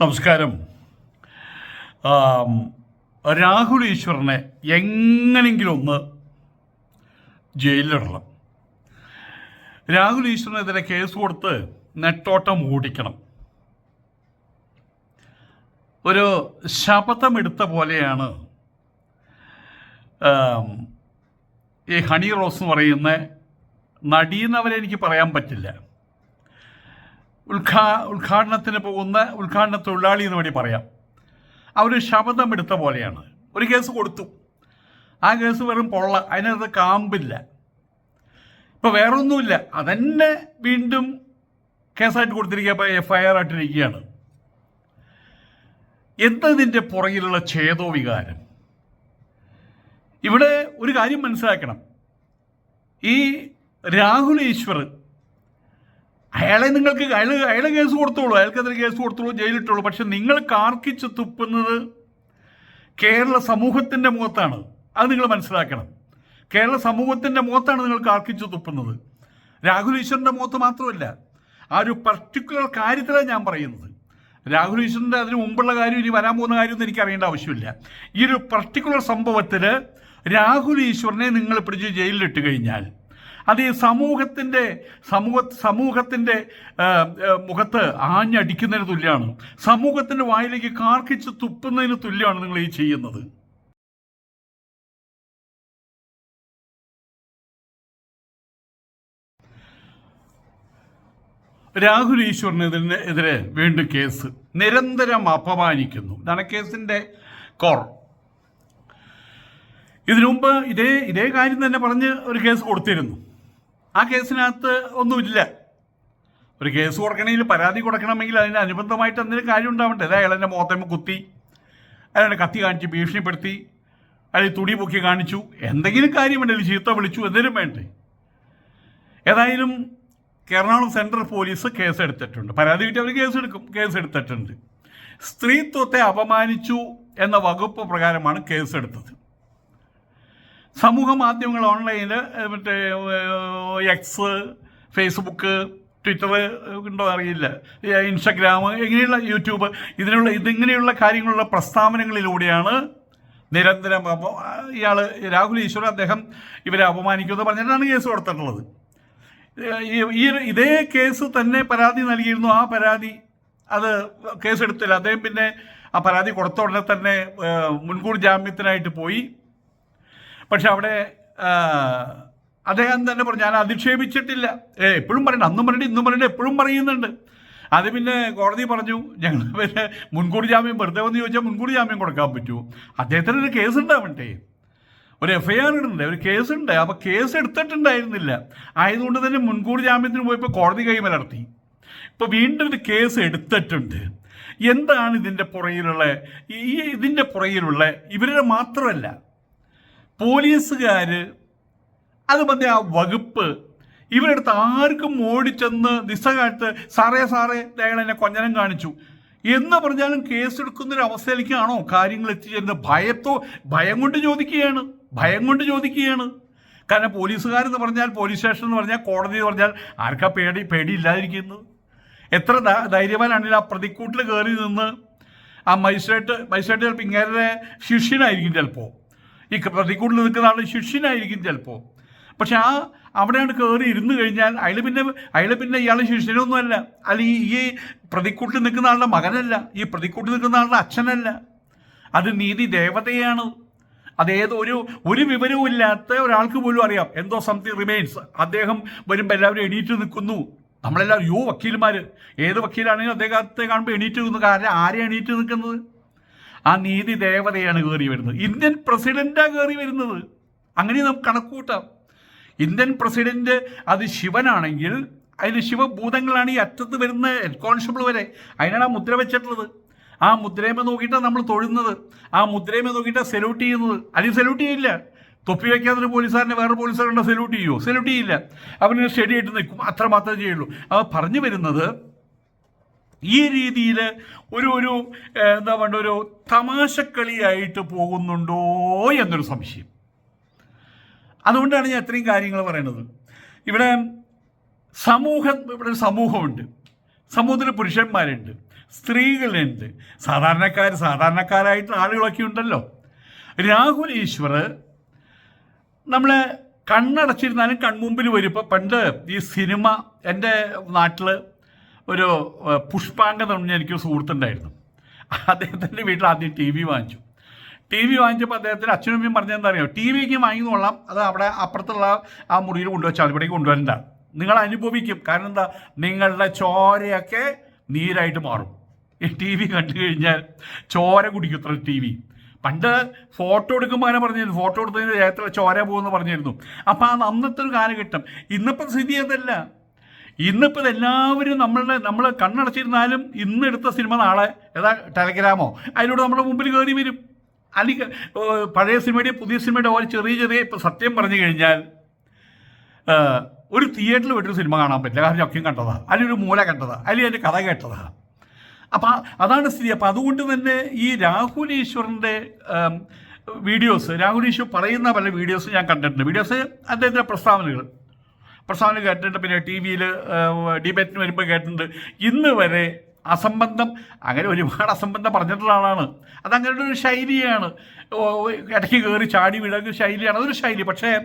നമസ്കാരം. രാഹുൽ ഈശ്വറിനെ എങ്ങനെങ്കിലും ഒന്ന് ജയിലിലിടണം. രാഹുൽ ഈശ്വറിനെതിരെ കേസ് കൊടുത്ത് നെട്ടോട്ടം ഓടിക്കണം ഒരു ശപഥമെടുത്ത പോലെയാണ് ഈ ഹണി റോസ് എന്ന് പറയുന്ന നടീന്നവരെ എനിക്ക് പറയാൻ പറ്റില്ല. ഉദ്ഘാ ഉദ്ഘാടനത്തിന് പോകുന്ന ഉദ്ഘാടന തൊഴിലാളി എന്ന് വേണ്ടി പറയാം. അവർ ശബദം എടുത്ത പോലെയാണ്. ഒരു കേസ് കൊടുത്തു. ആ കേസ് വെറും പൊള്ള. അതിനകത്ത് കാമ്പില്ല. ഇപ്പം വേറൊന്നുമില്ല. അതന്നെ വീണ്ടും കേസായിട്ട് കൊടുത്തിരിക്കുക. ഇപ്പോൾ എഫ് ഐ ആർ ആയിട്ടിരിക്കുകയാണ്. എന്തതിന്റെ പുറകിലുള്ള ഛേദോ വികാരം ഇവിടെ ഒരു കാര്യം മനസ്സിലാക്കണം. ഈ രാഹുൽ ഈശ്വർ അയാളെ നിങ്ങൾക്ക് അയാൾ അയാളെ കേസ് കൊടുത്തോളൂ അയാൾക്കെതിരെ കേസ് കൊടുത്തോളൂ ജയിലിട്ടോളൂ. പക്ഷെ നിങ്ങൾ കാർക്കിച്ച് തുപ്പുന്നത് കേരള സമൂഹത്തിന്റെ മുഖത്താണ്. അത് നിങ്ങൾ മനസ്സിലാക്കണം. കേരള സമൂഹത്തിന്റെ മുഖത്താണ് നിങ്ങൾ കാർക്കിച്ച് തുപ്പുന്നത്. രാഹുൽ ഈശ്വറിന്റെ മുഖത്ത് മാത്രമല്ല ആ ഒരു പർട്ടിക്കുലർ കാര്യത്തിലാണ് ഞാൻ പറയുന്നത്. രാഹുൽ ഈശ്വറിന്റെ അതിന് മുമ്പുള്ള കാര്യം ഇനി വരാൻ പോകുന്ന കാര്യമൊന്നും എനിക്ക് അറിയേണ്ട ആവശ്യമില്ല. ഈ ഒരു പർട്ടിക്കുലർ സംഭവത്തിൽ രാഹുൽ ഈശ്വറിനെ നിങ്ങൾ പിടിച്ച് ജയിലിലിട്ട് കഴിഞ്ഞാൽ അത് ഈ സമൂഹത്തിന്റെ സമൂഹ സമൂഹത്തിന്റെ മുഖത്ത് ആഞ്ഞടിക്കുന്നതിന് തുല്യമാണ് സമൂഹത്തിന്റെ വായിലേക്ക് കാർക്കിച്ച് തുപ്പുന്നതിന് തുല്യമാണ് നിങ്ങൾ ഈ ചെയ്യുന്നത്. രാഹുൽ ഈശ്വറിനെതിരെ എതിരെ വീണ്ടും കേസ് നിരന്തരം അപമാനിക്കുന്നു. ഇതാണ് കേസിന്റെ കോർ. ഇതിനു മുമ്പ് ഇതേ ഇതേ കാര്യം തന്നെ പറഞ്ഞ് ഒരു കേസ് കൊടുത്തിരുന്നു. ആ കേസിനകത്ത് ഒന്നുമില്ല. ഒരു കേസ് കൊടുക്കണമെങ്കിൽ പരാതി കൊടുക്കണമെങ്കിൽ അതിന് അനുബന്ധമായിട്ട് എന്തെങ്കിലും കാര്യം ഉണ്ടാവണ്ടേ? അതായത് അയാളെന്റെ മുഖത്തേമ്മ കുത്തി അയാളെ കത്തി കാണിച്ച് ഭീഷണിപ്പെടുത്തി അയാൾ തുടി പൊക്കി കാണിച്ചു. എന്തെങ്കിലും കാര്യമുണ്ടെങ്കിൽ ചീത്ത വിളിച്ചു. എന്തെങ്കിലും വേണ്ടേ? ഏതായാലും എറണാകുളം സെൻട്രൽ പോലീസ് കേസ് എടുത്തിട്ടുണ്ട് പരാതി കിട്ടി അവർ കേസ് എടുക്കും കേസ് എടുത്തിട്ടുണ്ട് സ്ത്രീത്വത്തെ അപമാനിച്ചു എന്ന വകുപ്പ് പ്രകാരമാണ് കേസ് എടുത്തത് സമൂഹ മാധ്യമങ്ങൾ ഓൺലൈനിൽ മറ്റേ എക്സ് ഫേസ്ബുക്ക് ട്വിറ്റർ ഉണ്ടോ അറിയില്ല. ഇൻസ്റ്റഗ്രാം എങ്ങനെയുള്ള യൂട്യൂബ് ഇതിനുള്ള ഇതിങ്ങനെയുള്ള കാര്യങ്ങളുള്ള പ്രസ്താവനകളിലൂടെയാണ് നിരന്തരം ഇയാൾ രാഹുൽ ഈശ്വർ അദ്ദേഹം ഇവരെ അപമാനിക്കുമെന്ന് പറഞ്ഞിട്ടാണ് കേസ് കൊടുത്തിട്ടുള്ളത്. ഈ- ഇതേ കേസ് തന്നെ പരാതി നൽകിയിരുന്നു. ആ പരാതി അത് കേസെടുത്തില്ല. അദ്ദേഹം പിന്നെ ആ പരാതി കൊടുത്ത ഉടനെ തന്നെ മുൻകൂർ ജാമ്യത്തിനായിട്ട് പോയി. പക്ഷെ അവിടെ അദ്ദേഹം തന്നെ പറഞ്ഞു ഞാൻ അധിക്ഷേപിച്ചിട്ടില്ല. എപ്പോഴും പറയണ്ട. അന്നും പറയണ്ട ഇന്നും പറയണ്ട എപ്പോഴും പറയുന്നുണ്ട്. അത് പിന്നെ കോടതി പറഞ്ഞു ഞങ്ങൾ പിന്നെ മുൻകൂർ ജാമ്യം വെറുതെ വന്ന് ചോദിച്ചാൽ മുൻകൂർ ജാമ്യം കൊടുക്കാൻ പറ്റുമോ അദ്ദേഹത്തിന് ഒരു കേസ് ഉണ്ടാവണ്ടേ? ഒരു എഫ് ഐ ഒരു കേസ് ഉണ്ട് അപ്പോൾ കേസ് എടുത്തിട്ടുണ്ടായിരുന്നില്ല. ആയതുകൊണ്ട് തന്നെ മുൻകൂർ ജാമ്യത്തിന് പോയപ്പോൾ കോടതി കൈമലർത്തി ഇപ്പോൾ വീണ്ടും ഒരു കേസ് എടുത്തിട്ടുണ്ട്. എന്താണ് ഇതിന്റെ പുറകിലുള്ള ഈ ഇതിന്റെ പുറകിലുള്ള ഇവരുടെ മാത്രമല്ല പോലീസുകാർ അത് മതി ആ വകുപ്പ്. ഇവരെടുത്ത് ആർക്കും ഓടിച്ചെന്ന് നിസ്സകാലത്ത് സാറേ സാറേ അയാൾ എന്നെ കൊഞ്ഞനം കാണിച്ചു. എന്ന് പറഞ്ഞാലും കേസെടുക്കുന്നൊരു അവസ്ഥയിലേക്കാണോ കാര്യങ്ങൾ എത്തിച്ചേരുന്നത്? ഭയത്തോ ഭയം കൊണ്ട് ചോദിക്കുകയാണ് ഭയം കൊണ്ട് ചോദിക്കുകയാണ്. കാരണം പോലീസുകാരെന്ന് പറഞ്ഞാൽ പോലീസ് സ്റ്റേഷൻ എന്ന് പറഞ്ഞാൽ കോടതി എന്ന് പറഞ്ഞാൽ ആർക്കാ പേടി പേടിയില്ലാതിരിക്കുന്നത് എത്ര ധൈര്യവാനാണെങ്കിൽ ആ പ്രതിക്കൂട്ടിൽ കയറി നിന്ന് ആ മജിസ്ട്രേറ്റ് മജിസ്ട്രേറ്റ് ചിലപ്പോൾ ഇങ്ങനെ ശിഷ്യനായിരിക്കും ചിലപ്പോൾ ഈ പ്രതിക്കൂട്ടിൽ നിൽക്കുന്ന ആൾ ശിഷ്യനായിരിക്കും ചിലപ്പോൾ പക്ഷെ ആ അവിടെയാണ് കയറി ഇരുന്ന് കഴിഞ്ഞാൽ അയാൾ പിന്നെ അയാൾ പിന്നെ ഇയാൾ ശിഷ്യനൊന്നുമല്ല. അല്ല ഈ ഈ പ്രതിക്കൂട്ടിൽ നിൽക്കുന്ന ആളുടെ മകനല്ല. ഈ പ്രതിക്കൂട്ടിൽ നിൽക്കുന്ന ആളുടെ അച്ഛനല്ല. അത് നീതി ദേവതയാണ്. അതേത് ഒരു ഒരു വിവരവും ഇല്ലാത്ത ഒരാൾക്ക് പോലും അറിയാം. എന്തോ സംതിങ് റിമെയിൻസ് അദ്ദേഹം വരുമ്പോൾ എല്ലാവരും എണീറ്റ് നിൽക്കുന്നു. നമ്മളെല്ലാവരും യോ വക്കീൽമാർ ഏത് വക്കീലാണെങ്കിലും അദ്ദേഹത്തെ കാണുമ്പോൾ എണീറ്റ് നിൽക്കുന്നു. കാരണം ആരെ എണീറ്റ് നിൽക്കുന്നത്? ആ നീതി ദേവതയാണ് കയറി വരുന്നത്. ഇന്ത്യൻ പ്രസിഡന്റാണ് കയറി വരുന്നത്. അങ്ങനെ നമുക്ക് കണക്കൂട്ടാം ഇന്ത്യൻ പ്രസിഡന്റ് അത് ശിവനാണെങ്കിൽ അതിന് ശിവഭൂതങ്ങളാണ് ഈ അറ്റത്ത് വരുന്ന ഹെഡ് കോൺസ്റ്റബിൾ വരെ. അതിനാണ് ആ മുദ്ര വെച്ചിട്ടുള്ളത്. ആ മുദ്രയമേ നോക്കിയിട്ടാണ് നമ്മൾ തൊഴുന്നത്. ആ മുദ്രയമേ നോക്കിയിട്ടാണ് സെല്യൂട്ട് ചെയ്യുന്നത്. അതിന് സെല്യൂട്ട് ചെയ്യില്ല. തൊപ്പി വയ്ക്കാത്തൊരു പോലീസുകാരനെ വേറെ പോലീസുകാരുണ്ടോ സെല്യൂട്ട് ചെയ്യുമോ സെല്യൂട്ട് ചെയ്യില്ല. അവന് സ്റ്റഡി ആയിട്ട് നിൽക്കും. അത്ര മാത്രമേ ചെയ്യുള്ളൂ. അവ പറഞ്ഞു വരുന്നത് ഈ രീതിയിൽ ഒരു ഒരു എന്താ പറയുക ഒരു തമാശക്കളിയായിട്ട് പോകുന്നുണ്ടോ എന്നൊരു സംശയം. അതുകൊണ്ടാണ് ഞാൻ ഇത്രയും കാര്യങ്ങൾ പറയുന്നത് ഇവിടെ സമൂഹം ഇവിടെ ഒരു സമൂഹമുണ്ട്. സമൂഹത്തിൽ പുരുഷന്മാരുണ്ട് സ്ത്രീകളുണ്ട്. സാധാരണക്കാർ സാധാരണക്കാരായിട്ടുള്ള ആളുകളൊക്കെ ഉണ്ടല്ലോ. രാഹുൽ ഈശ്വർ നമ്മളെ കണ്ണടച്ചിരുന്നാലും കൺമുമ്പിൽ വരും. ഇപ്പോൾ പണ്ട് ഈ സിനിമ എന്റെ നാട്ടിൽ ഒരു പുഷ്പാങ്ക എന്ന് പറഞ്ഞ എനിക്ക് സുഹൃത്തുണ്ടായിരുന്നു. അദ്ദേഹത്തിന്റെ വീട്ടിൽ ആദ്യം ടി വി വാങ്ങിച്ചു. ടി വി വാങ്ങിച്ചപ്പോൾ അദ്ദേഹത്തിന് അച്ഛനും അമ്മയും പറഞ്ഞതെന്താ അറിയോ ടി വിക്ക് വാങ്ങി കൊള്ളാം. അത് അവിടെ അപ്പുറത്തുള്ള ആ മുറിയിൽ കൊണ്ടുവച്ചാൽ ഇവിടേക്ക് കൊണ്ടുവരണ്ട. നിങ്ങൾ അനുഭവിക്കും. കാരണം എന്താ? നിങ്ങളുടെ ചോരയൊക്കെ നീരായിട്ട് മാറും. ഈ ടി വി കണ്ടു കഴിഞ്ഞാൽ ചോര കുടിക്കത്ര ടി വി. പണ്ട് ഫോട്ടോ എടുക്കുമ്പോൾ അങ്ങനെ പറഞ്ഞിരുന്നു. ഫോട്ടോ എടുത്തതിന് ദേഹത്തിലെ ചോര പോകുമെന്ന് പറഞ്ഞിരുന്നു. അപ്പോൾ അത് അന്നത്തെ ഒരു കാലഘട്ടം. ഇന്നിപ്പോൾ സ്ഥിതി അതല്ല. ഇന്നിപ്പോൾ എല്ലാവരും നമ്മളുടെ നമ്മൾ കണ്ണടച്ചിരുന്നാലും ഇന്ന് എടുത്ത സിനിമ നാളെ. ഏതാ? ടെലഗ്രാമോ? അതിലൂടെ നമ്മുടെ മുമ്പിൽ കയറി വരും. അല്ലെങ്കിൽ പഴയ സിനിമയുടെയും പുതിയ സിനിമയുടെ ഓരോ ചെറിയ ചെറിയ ഇപ്പം സത്യം പറഞ്ഞു കഴിഞ്ഞാൽ ഒരു തിയേറ്ററിൽ പോയിട്ടൊരു സിനിമ കാണാൻ പറ്റില്ല. കാരണം ഒക്കെയും കണ്ടതാ. അല്ലെങ്കിൽ ഒരു മൂല കണ്ടതാ. അല്ലെങ്കിൽ അതിന്റെ കഥ കേട്ടതാ. അപ്പം അതാണ് സ്ഥിതി. അപ്പം അതുകൊണ്ട് തന്നെ ഈ രാഹുൽ ഈശ്വറിന്റെ വീഡിയോസ് രാഹുൽ ഈശ്വർ പറയുന്ന പല വീഡിയോസ് ഞാൻ കണ്ടിട്ടുണ്ട്. വീഡിയോസ് അദ്ദേഹത്തിന്റെ പ്രസ്താവനകൾ. പ്രസ്താവന കേട്ടിട്ടുണ്ട് പിന്നെ ടി വിയിൽ ഡിബേറ്റിന് വരുമ്പോൾ കേട്ടിട്ടുണ്ട്. ഇന്ന് വരെ അസംബന്ധം അങ്ങനെ ഒരുപാട് അസംബന്ധം പറഞ്ഞിട്ടുള്ള ആളാണ്. അതങ്ങനെ ഒരു ശൈലിയാണ് ഇടയ്ക്ക് കയറി ചാടി വീഴുന്ന ശൈലിയാണ് അതൊരു ശൈലി. പക്ഷേ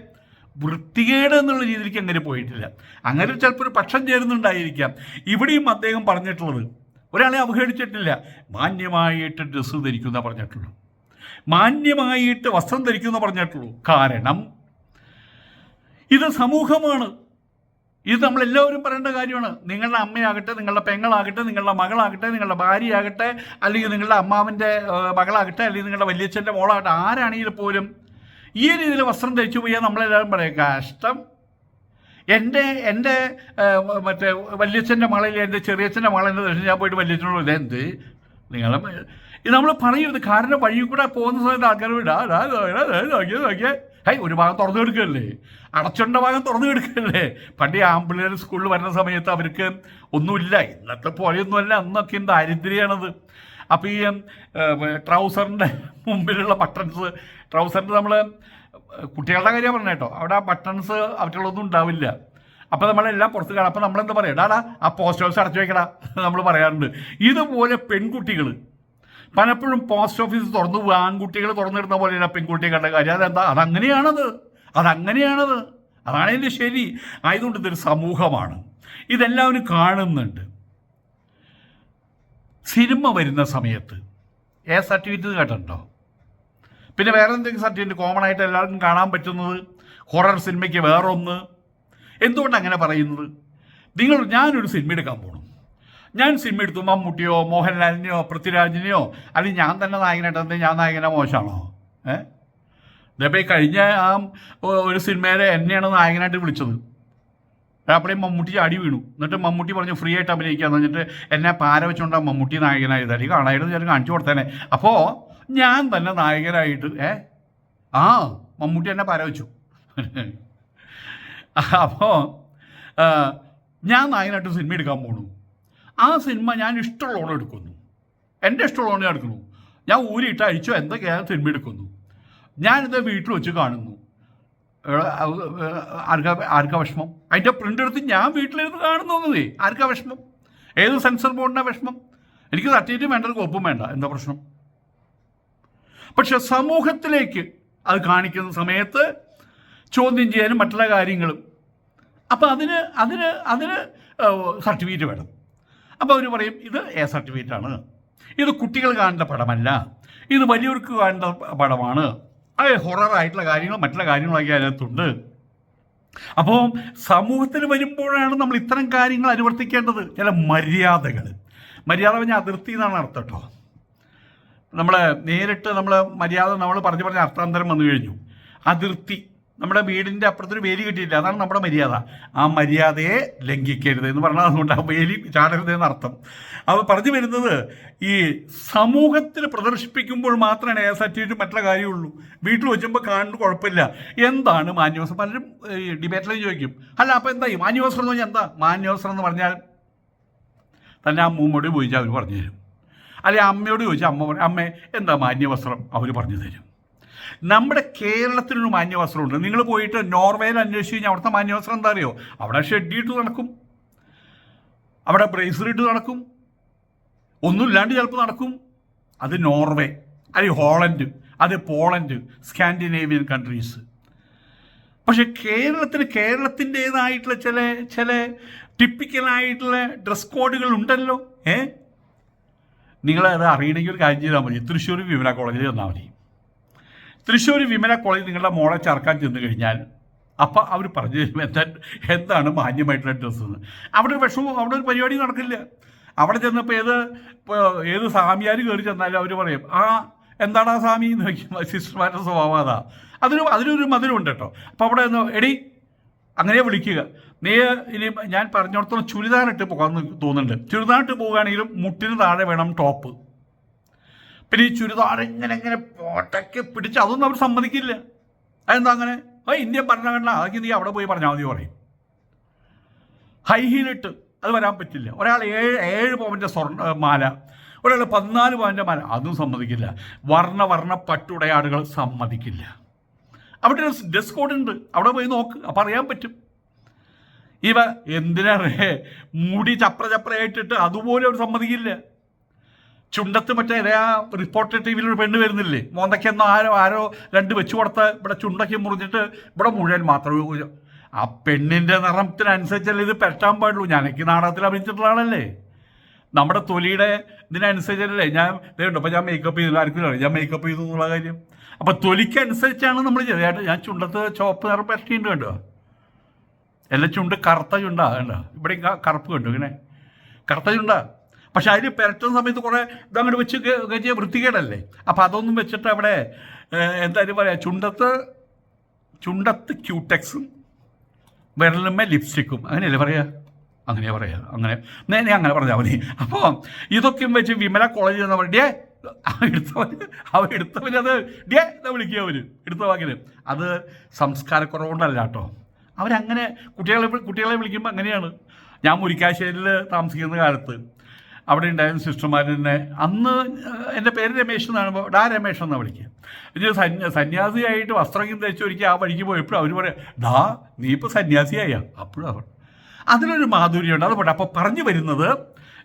വൃത്തികേട് എന്നുള്ള രീതിയിലേക്ക് അങ്ങനെ പോയിട്ടില്ല. അങ്ങനെ ചിലപ്പോൾ ഒരു പക്ഷം ചേരുന്നുണ്ടായിരിക്കാം. ഇവിടെയും അദ്ദേഹം പറഞ്ഞിട്ടുള്ളത് ഒരാളെ അവഹേളിച്ചിട്ടില്ല. മാന്യമായിട്ട് ഡ്രസ്സ് ധരിക്കുന്ന പറഞ്ഞിട്ടുള്ളൂ. മാന്യമായിട്ട് വസ്ത്രം ധരിക്കുന്ന പറഞ്ഞിട്ടുള്ളൂ. കാരണം ഇത് സമൂഹമാണ്. ഇത് നമ്മൾ എല്ലാവരും പറയേണ്ട കാര്യമാണ്. നിങ്ങളുടെ അമ്മയാകട്ടെ നിങ്ങളുടെ പെങ്ങളാകട്ടെ നിങ്ങളുടെ മകളാകട്ടെ നിങ്ങളുടെ ഭാര്യയാകട്ടെ അല്ലെങ്കിൽ നിങ്ങളുടെ അമ്മാവിന്റെ മകളാകട്ടെ അല്ലെങ്കിൽ നിങ്ങളുടെ വലിയച്ഛന്റെ മോളാകട്ടെ ആരാണെങ്കിൽ പോലും ഈ രീതിയിൽ വസ്ത്രം ധരിച്ചു പോയാൽ നമ്മളെല്ലാവരും പറയും കഷ്ടം. എന്റെ എന്റെ മറ്റേ വല്യച്ഛന്റെ മകളിൽ എന്റെ ചെറിയച്ഛന്റെ മകളെന്റെ ദർശനം ഞാൻ പോയിട്ട് വല്യച്ഛനോട് എന്ത് നിങ്ങളെ നമ്മൾ പറയരുത് കാരണം വഴി കൂടെ പോകുന്ന സമയത്ത് ആൾക്കാർ നോക്കിയേ. ഹൈ ഒരു ഭാഗം തുറന്നു കൊടുക്കല്ലേ? അടച്ചുണ്ട ഭാഗം തുറന്നു കൊടുക്കല്ലേ? പണ്ട് ആംബുലൻസ് സ്കൂളിൽ വരുന്ന സമയത്ത് അവർക്ക് ഒന്നുമില്ല. ഇന്നത്തെ പോലെയൊന്നുമല്ല. അന്നൊക്കെ ദാരിദ്ര്യമാണത്. അപ്പോൾ ഈ ട്രൗസറിന്റെ മുമ്പിലുള്ള ബട്ടൺസ് ട്രൗസറിന്റെ നമ്മൾ കുട്ടികളുടെ കാര്യം പറഞ്ഞ കേട്ടോ. അവിടെ ആ ബട്ടൺസ് അവറ്റുള്ളൊന്നും ഉണ്ടാവില്ല. അപ്പോൾ നമ്മളെല്ലാം പുറത്ത് കാണാം. അപ്പോൾ നമ്മളെന്താ പറയുക ഡാടാ ആ പോസ്റ്റ് ഓഫീസ് അടച്ചു വയ്ക്കടാ നമ്മൾ പറയാറുണ്ട്. ഇതുപോലെ പെൺകുട്ടികൾ പലപ്പോഴും പോസ്റ്റ് ഓഫീസ് തുറന്നു ആൺകുട്ടികൾ തുറന്നിടുന്ന പോലെയാണ് പെൺകുട്ടികളുടെ കാര്യം. അതെന്താ? അതങ്ങനെയാണത്. അതങ്ങനെയാണത്. അതാണ് അതിന്റെ ശരി. ആയതുകൊണ്ട് ഇതൊരു സമൂഹമാണ്. ഇതെല്ലാവരും കാണുന്നുണ്ട്. സിനിമ വരുന്ന സമയത്ത്. എ സർട്ടിഫിക്കറ്റ് കേട്ടോ പിന്നെ വേറെ എന്തെങ്കിലും സർട്ടിഫിക്കറ്റ് കോമൺ ആയിട്ട് എല്ലാവർക്കും കാണാൻ പറ്റുന്നത്? ഹൊറർ സിനിമയ്ക്ക് വേറൊന്ന്. എന്തുകൊണ്ട് അങ്ങനെ പറയുന്നത്? നിങ്ങൾ ഞാനൊരു സിനിമ എടുക്കാൻ പോകണം ഞാൻ സിനിമ എടുത്തു. മമ്മൂട്ടിയോ മോഹൻലാലിനെയോ പൃഥ്വിരാജിനെയോ അല്ലെങ്കിൽ ഞാൻ തന്നെ നായകനായിട്ട് ഞാൻ നായകനെ മോശമാണോ? ഏ? ഇതപ്പോൾ ഈ കഴിഞ്ഞ ആ ഒരു സിനിമയിലെ എന്നെയാണ് നായകനായിട്ട് വിളിച്ചത്. അപ്പോഴേ മമ്മൂട്ടി ചാടി വീണു. എന്നിട്ട് മമ്മൂട്ടി പറഞ്ഞു ഫ്രീ ആയിട്ട് അഭിനയിക്കാന്ന് പറഞ്ഞിട്ട് എന്നെ പാര വെച്ചുകൊണ്ടാണ് മമ്മൂട്ടി നായകനായത്. അല്ലെങ്കിൽ കാണായിരുന്നു ഞാൻ കാണിച്ചു കൊടുത്തേനെ. അപ്പോൾ ഞാൻ തന്നെ നായകനായിട്ട് ഏ? ആ മമ്മൂട്ടി എന്നെ പാര വെച്ചു. അപ്പോൾ ഞാൻ നായകനായിട്ട് സിനിമ എടുക്കാൻ പോണു. ആ സിനിമ ഞാൻ ഇഷ്ടമുള്ളവണ് എടുക്കുന്നു. എന്റെ ഇഷ്ടമുള്ളവണ് ഞാൻ എടുക്കുന്നു. ഞാൻ ഊരിയിട്ട് അഴിച്ചോ എന്തൊക്കെയാണ് സിനിമ എടുക്കുന്നു. ഞാനിത് വീട്ടിൽ വെച്ച് കാണുന്നു. ആർക്ക ആർക്കാ വിഷമം? അതിന്റെ പ്രിന്റ് എടുത്ത് ഞാൻ വീട്ടിലിരുന്ന് കാണുന്നതേ ആർക്കാ വിഷമം? ഏത് സെൻസർ ബോർഡിന്റെ വിഷമം? എനിക്ക് സർട്ടിഫിക്കറ്റ് വേണ്ട ഒരു കോപ്പും വേണ്ട. എന്താ പ്രശ്നം? പക്ഷെ സമൂഹത്തിലേക്ക് അത് കാണിക്കുന്ന സമയത്ത് ചോദ്യം ചെയ്യാനും മറ്റുള്ള കാര്യങ്ങളും. അപ്പം അതിന് അതിന് അതിന് സർട്ടിഫിക്കറ്റ് വേണം. അപ്പോൾ അവർ പറയും ഇത് എ സർട്ടിഫിക്കറ്റ് ആണ്. ഇത് കുട്ടികൾ കാണേണ്ട പടമല്ല. ഇത് വലിയവർക്ക് കാണേണ്ട പടമാണ്. അത് ഹൊററായിട്ടുള്ള കാര്യങ്ങൾ മറ്റുള്ള കാര്യങ്ങളൊക്കെ അതിനകത്തുണ്ട്. അപ്പോൾ സമൂഹത്തിൽ വരുമ്പോഴാണ് നമ്മൾ ഇത്തരം കാര്യങ്ങൾ അനുവർത്തിക്കേണ്ടത്. ചില മര്യാദകൾ. മര്യാദ പറഞ്ഞാൽ അതിർത്തി എന്നാണ് അർത്ഥം കേട്ടോ. നമ്മൾ നേരിട്ട് നമ്മൾ മര്യാദ നമ്മൾ പറഞ്ഞു പറഞ്ഞ അർത്ഥാന്തരം വന്നു കഴിഞ്ഞു. അതിർത്തി. നമ്മുടെ വീടിന്റെ അപ്പുറത്തൊരു വേലി കിട്ടിയില്ല അതാണ് നമ്മുടെ മര്യാദ. ആ മര്യാദയെ ലംഘിക്കരുത് എന്ന് പറഞ്ഞാൽ അതുകൊണ്ട് ആ വേലി ചാടരുത് എന്നർത്ഥം അപ്പോൾ പറഞ്ഞു വരുന്നത് ഈ സമൂഹത്തിൽ പ്രദർശിപ്പിക്കുമ്പോൾ മാത്രമേ എ സർട്ടിഫിക്കറ്റ് മറ്റുള്ള കാര്യമുള്ളൂ. വീട്ടിൽ വെച്ചുമ്പോൾ കാണുന്നത് കുഴപ്പമില്ല. എന്താണ് മാന്യവസ്ത്രം പലരും ഡിബേറ്റിലും ചോദിക്കും. അല്ല അപ്പോൾ എന്താ ഈ മാന്യവസ്ത്രം എന്ന് പറഞ്ഞാൽ എന്താ? മാന്യവസ്ത്രം എന്ന് പറഞ്ഞാൽ തന്നെ ആ അമ്മൂമ്മയോട് ചോദിച്ചാൽ അവർ പറഞ്ഞു തരും. അല്ലെങ്കിൽ അമ്മയോട് ചോദിച്ചാൽ അമ്മ അമ്മേ എന്താ മാന്യവസ്ത്രം അവർ പറഞ്ഞു തരും. നമ്മുടെ കേരളത്തിനൊരു മാന്യവസ്ത്രമുണ്ട്. നിങ്ങൾ പോയിട്ട് നോർവേയിൽ അന്വേഷിച്ച് കഴിഞ്ഞാൽ അവിടുത്തെ മാന്യവസ്ത്രം എന്താ അറിയോ? അവിടെ ഷെഡിട്ട് നടക്കും. അവിടെ ബ്രേസ്ലിട്ട് നടക്കും. ഒന്നുമില്ലാണ്ട് ചിലപ്പോൾ നടക്കും. അത് നോർവേ അത് ഹോളണ്ട് അത് പോളണ്ട് സ്കാൻഡിനേവിയൻ കൺട്രീസ്. പക്ഷെ കേരളത്തിന് കേരളത്തിന്റെതായിട്ടുള്ള ചില ചില ടിപ്പിക്കലായിട്ടുള്ള ഡ്രസ് കോഡുകൾ ഉണ്ടല്ലോ ഏ? നിങ്ങളത് അറിയണമെങ്കിൽ ഒരു കാര്യം ചെയ്താൽ മതി. തൃശ്ശൂർ വിമല കോളേജിൽ വന്നാൽ മതി. തൃശ്ശൂർ വിമല കോളേജ് നിങ്ങളുടെ മോളെ ചേർക്കാൻ ചെന്ന് കഴിഞ്ഞാൽ അപ്പം അവർ പറഞ്ഞു തരും എന്താ എന്താണ് മാന്യമായിട്ടുള്ള ഡ്രസ്സ് എന്ന്. അവിടെ ഒരു അവിടെ ഒരു പരിപാടി നടക്കില്ല. അവിടെ ചെന്നപ്പോൾ ഏത് ഏത് സ്വാമിയാർ കയറി ചെന്നാലും അവർ പറയും ആ എന്താണ് ആ സ്വാമി? എന്ന് ചോദിക്കും. സിസ്റ്റർമാരുടെ സ്വഭാവം അതാ. അതിന് അതിനൊരു മധുരമുണ്ട് കേട്ടോ. അപ്പോൾ അവിടെ എടി അങ്ങനെ വിളിക്കുക. നീ ഇനി ഞാൻ പറഞ്ഞിടത്തോളം ചുരിദാറിട്ട് പോകാമെന്ന് തോന്നുന്നുണ്ട്. ചുരിദാറിട്ട് പോവുകയാണെങ്കിലും മുട്ടിന് താഴെ വേണം ടോപ്പ്. പിന്നെ ഈ ചുരിദാർ ഇങ്ങനെ ഇങ്ങനെ പോട്ടയ്ക്ക് പിടിച്ച് അതൊന്നും അവർ സമ്മതിക്കില്ല. അതെന്താ അങ്ങനെ? ആ ഇന്ത്യൻ ഭരണഘടന അതൊക്കെ നീ അവിടെ പോയി പറഞ്ഞാൽ മതി പറയും. ഹൈ ഹീലിട്ട് അത് വരാൻ പറ്റില്ല. ഒരാൾ ഏഴ് ഏഴ് പവന്റെ സ്വർണ മാല ഒരാൾ പതിനാല് പവന്റെ മാല അതും സമ്മതിക്കില്ല. വർണ വർണ പട്ടുടയാടുകൾ സമ്മതിക്കില്ല. അവിടെ ഒരു ഡ്രസ് കോഡ് ഉണ്ട്. അവിടെ പോയി നോക്ക്. അപ്പം അറിയാൻ പറ്റും. ഇവ എന്തിനാ മുടി ചപ്ര ചപ്രയായിട്ടിട്ട് അതുപോലെ അവർ സമ്മതിക്കില്ല. ചുണ്ടത്ത് മറ്റേ ആ റിപ്പോർട്ടർ ടി വിയിൽ ഒരു പെണ്ണ് വരുന്നില്ലേ? മോന്തയ്ക്കെന്നോ ആരോ ആരോ രണ്ട് വെച്ചു കൊടുത്ത് ഇവിടെ ചുണ്ടയ്ക്ക് മുറിഞ്ഞിട്ട് ഇവിടെ മുഴുവൻ മാത്രമേ ആ പെണ്ണിന്റെ നിറത്തിനനുസരിച്ചല്ലേ ഇത് പെട്ടാൻ പാടുള്ളൂ. ഞാനൊക്കെ നാടകത്തിൽ അഭിനയിച്ചിട്ടുള്ള ആളല്ലേ. നമ്മുടെ തൊലിയുടെ ഇതിനനുസരിച്ചല്ലേ ഞാൻ ഇതുണ്ട് അപ്പോൾ ഞാൻ മേക്കപ്പ് ചെയ്തില്ല ആർക്കും അറിയാം ഞാൻ മേക്കപ്പ് ചെയ്തു എന്നുള്ള കാര്യം. അപ്പോൾ തൊലിക്കനുസരിച്ചാണ് നമ്മൾ ചെയ്തത്. ഞാൻ ചുണ്ടത്ത് ചുവപ്പ് നിറം പെരട്ടിയുണ്ട് കണ്ടോ? എല്ലാം ചുണ്ട് കറുത്ത ചുണ്ടാ കണ്ടോ? ഇവിടെ കറുപ്പ് കണ്ടു ഇങ്ങനെ? കറുത്ത ചുണ്ടാ? പക്ഷെ അതിൽ പെരട്ടുന്ന സമയത്ത് കുറേ ഇതങ്ങോട്ട് വെച്ച് കഴിഞ്ഞാൽ വൃത്തികേടല്ലേ? അപ്പം അതൊന്നും വെച്ചിട്ട് അവിടെ എന്തായാലും പറയാം ചുണ്ടത്ത് ചുണ്ടത്ത് ക്യൂടെക്സും വിരലുമ്മേ ലിപ്സ്റ്റിക്കും. അങ്ങനെയല്ലേ പറയുക അങ്ങനെയാ പറയാ. അങ്ങനെ. നേരെ അങ്ങനെ പറഞ്ഞാൽ മതി. അപ്പോൾ ഇതൊക്കെയും വെച്ച് വിമല കോളേജിൽ നിന്ന് ഡേ എടുത്തവൻ അവ എടുത്തവനത് ഡേ എന്ന് വിളിക്കുക അവർ എടുത്ത വാക്കിന്. അത് സംസ്കാരക്കുറവുകൊണ്ടല്ല കേട്ടോ. അവരങ്ങനെ കുട്ടികളെ കുട്ടികളെ വിളിക്കുമ്പോൾ അങ്ങനെയാണ്. ഞാൻ മുരിക്കാശ്ശേരിയിൽ താമസിക്കുന്ന കാലത്ത് അവിടെ ഉണ്ടായിരുന്ന സിസ്റ്റർമാർ തന്നെ അന്ന് എന്റെ പേര് രമേശ് എന്നാണ് ഡാ രമേശ് എന്നാണ് വിളിക്കുക. ഇത് സന്യ സന്യാസിയായിട്ട് വസ്ത്രം ധരിച്ച് ഒരിക്കൽ ആ വഴിക്ക് പോയപ്പോഴും അവർ പറയാം ഡാ നീ ഇപ്പോൾ സന്യാസിയായ? അപ്പോഴും അവർ. മാധുര്യം മാധുര്യമുണ്ട് അത് പോട്ടെ. അപ്പോൾ പറഞ്ഞു വരുന്നത്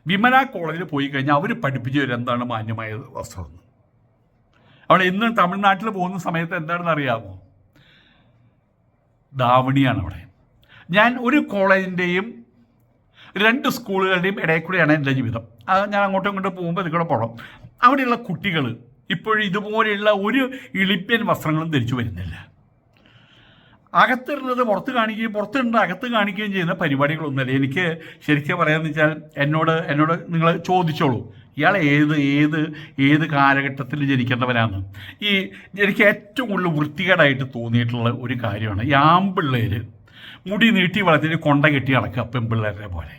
വിമല കോളേജിൽ പോയി കഴിഞ്ഞാൽ അവർ പഠിപ്പിച്ചു തരും എന്താണ് മാന്യമായ വസ്ത്രം അവിടെ ഇന്ന് തമിഴ്നാട്ടിൽ പോകുന്ന സമയത്ത് എന്താണെന്ന് അറിയാമോ? ധാവണിയാണ് അവിടെ. ഞാൻ ഒരു കോളേജിന്റെയും രണ്ട് സ്കൂളുകളുടെയും ഇടയിൽ കൂടെയാണ് എന്റെ ജീവിതം. അത് ഞാൻ അങ്ങോട്ടും ഇങ്ങോട്ടും പോകുമ്പോൾ ഇതിൽ പോകണം അവിടെയുള്ള കുട്ടികൾ ഇപ്പോഴും ഇതുപോലെയുള്ള ഒരു ഇളിപ്പ്യൻ വസ്ത്രങ്ങളും ധരിച്ചു വരുന്നില്ല. അകത്തിടുന്നത് പുറത്ത് കാണിക്കുകയും പുറത്തിടുന്നത് അകത്ത് കാണിക്കുകയും ചെയ്യുന്ന പരിപാടികളൊന്നുമല്ല. എനിക്ക് ശരിക്കും പറയാമെന്ന് വെച്ചാൽ എന്നോട് എന്നോട് നിങ്ങൾ ചോദിച്ചോളൂ. ഇയാൾ ഏത് ഏത് ഏത് കാലഘട്ടത്തിൽ ജനിക്കേണ്ടവരാണ് ഈ എനിക്ക് ഏറ്റവും കൂടുതൽ വൃത്തികേടായിട്ട് തോന്നിയിട്ടുള്ള ഒരു കാര്യമാണ് ഈ ആമ്പിള്ളേർ മുടി നീട്ടി വളർത്തിയിട്ട് കൊണ്ട കെട്ടി നടക്കുക പെൺപിള്ളേരെ പോലെ.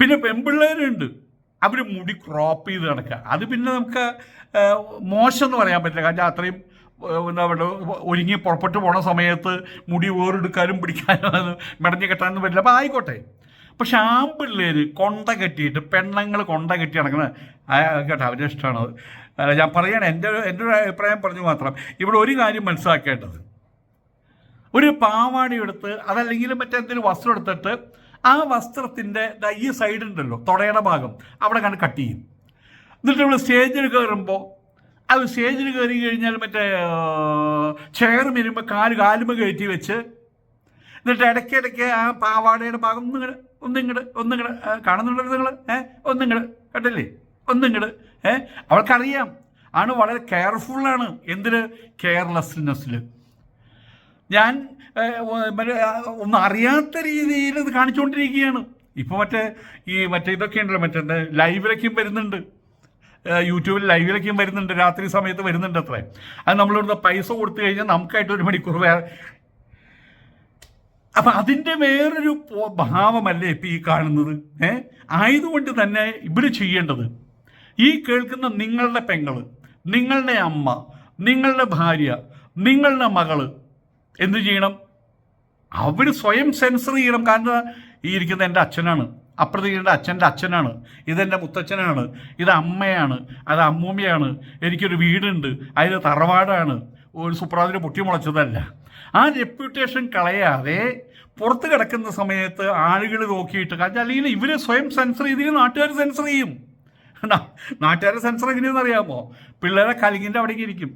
പിന്നെ പെൺപിള്ളേരുണ്ട് അവർ മുടി ക്രോപ്പ് ചെയ്ത് നടക്കുക അത് പിന്നെ നമുക്ക് മോശം എന്ന് പറയാൻ പറ്റില്ല. കാരണം അത്രയും എന്താ പറയുക ഒരുങ്ങി പുറപ്പെട്ടു പോണ സമയത്ത് മുടി വേറെടുക്കാനും പിടിക്കാനും മെടഞ്ഞു കെട്ടാനൊന്നും പറ്റില്ല. അപ്പോൾ ആയിക്കോട്ടെ. പക്ഷെ ആമ്പിള്ളേർ കൊണ്ട കെട്ടിയിട്ട് പെണ്ണുങ്ങൾ കൊണ്ട കെട്ടി നടക്കുന്നത് കേട്ടോ അവരുടെ ഇഷ്ടമാണ്. ഞാൻ പറയണേ എന്റെ എന്റെ ഒരു അഭിപ്രായം പറഞ്ഞു മാത്രം. ഇവിടെ ഒരു കാര്യം മനസ്സിലാക്കേണ്ടത്. ഒരു പാവാടി എടുത്ത് അതല്ലെങ്കിലും മറ്റെന്തെങ്കിലും വസ്ത്രം എടുത്തിട്ട് ആ വസ്ത്രത്തിന്റെ ഈ സൈഡ് ഉണ്ടല്ലോ തുടയുടെ ഭാഗം. അവിടെ കണ്ട് കട്ട് ചെയ്യും. എന്നിട്ട് നമ്മൾ സ്റ്റേജിൽ കയറുമ്പോൾ അത് സ്റ്റേജിൽ കയറി കഴിഞ്ഞാൽ മറ്റേ ചെയർ വരുമ്പോൾ കാൽ കാലുമ കയറ്റി വെച്ച് എന്നിട്ട് ഇടയ്ക്കിടയ്ക്ക് ആ പാവാടയുടെ ഭാഗം ഒന്നിങ്ങട് ഒന്നിങ്ങട് ഒന്നിങ്ങട് കാണുന്നുണ്ടല്ലോ നിങ്ങൾ ഏഹ് ഒന്നിങ്ങട് കേട്ടില്ലേ ഒന്നിങ്ങട് ഏഹ് അവൾക്കറിയാം. ആണ് വളരെ കെയർഫുള്ളാണ് എന്തിന്? കെയർലെസ്നെസ്സിൽ ഞാൻ ഒന്നും അറിയാത്ത രീതിയിൽ ഇത് കാണിച്ചുകൊണ്ടിരിക്കുകയാണ് ഇപ്പോൾ മറ്റേ ഈ മറ്റേ ഇതൊക്കെ ഉണ്ടല്ലോ മറ്റേ ലൈവിലേക്കും വരുന്നുണ്ട്. യൂട്യൂബിൽ ലൈവിലേക്കും വരുന്നുണ്ട് രാത്രി സമയത്ത് വരുന്നുണ്ട് അത്രേ. അത് നമ്മളിവിടുന്ന് പൈസ കൊടുത്തു കഴിഞ്ഞാൽ നമുക്കായിട്ട് ഒരു മണിക്കൂർ വേറെ അപ്പം അതിന്റെ വേറൊരു ഭാവമല്ലേ ഇപ്പം ഈ കാണുന്നത്? ഏ ആയതുകൊണ്ട് തന്നെ ഇവർ ചെയ്യേണ്ടത് ഈ കേൾക്കുന്ന നിങ്ങളുടെ പെങ്ങൾ നിങ്ങളുടെ അമ്മ നിങ്ങളുടെ ഭാര്യ നിങ്ങളുടെ മകൾ എന്ത് ചെയ്യണം? അവർ സ്വയം സെൻസർ ചെയ്യണം. കാരണം ഈ ഇരിക്കുന്ന എന്റെ അച്ഛനാണ്. അപ്പുറത്തേക്ക് അച്ഛന്റെ അച്ഛനാണ്. ഇതെന്റെ മുത്തച്ഛനാണ്. ഇത് അമ്മയാണ്. അത് അമ്മൂമ്മയാണ്. എനിക്കൊരു വീടുണ്ട്. അതിന് തറവാടാണ്. ഒരു സുപ്രാതിന് പൊട്ടിമുളച്ചതല്ല ആ റെപ്യൂട്ടേഷൻ കളയാതെ പുറത്ത് കിടക്കുന്ന സമയത്ത് ആളുകൾ നോക്കിയിട്ട് കാരണം അല്ലെങ്കിൽ ഇവർ സ്വയം സെൻസർ ചെയ്തിട്ട് നാട്ടുകാർ സെൻസർ ചെയ്യും. നാട്ടുകാരെ സെൻസർ എങ്ങനെയാണെന്ന് അറിയാമോ? പിള്ളേരെ കലിങ്ങിന്റെ അവിടേക്ക് ഇരിക്കും.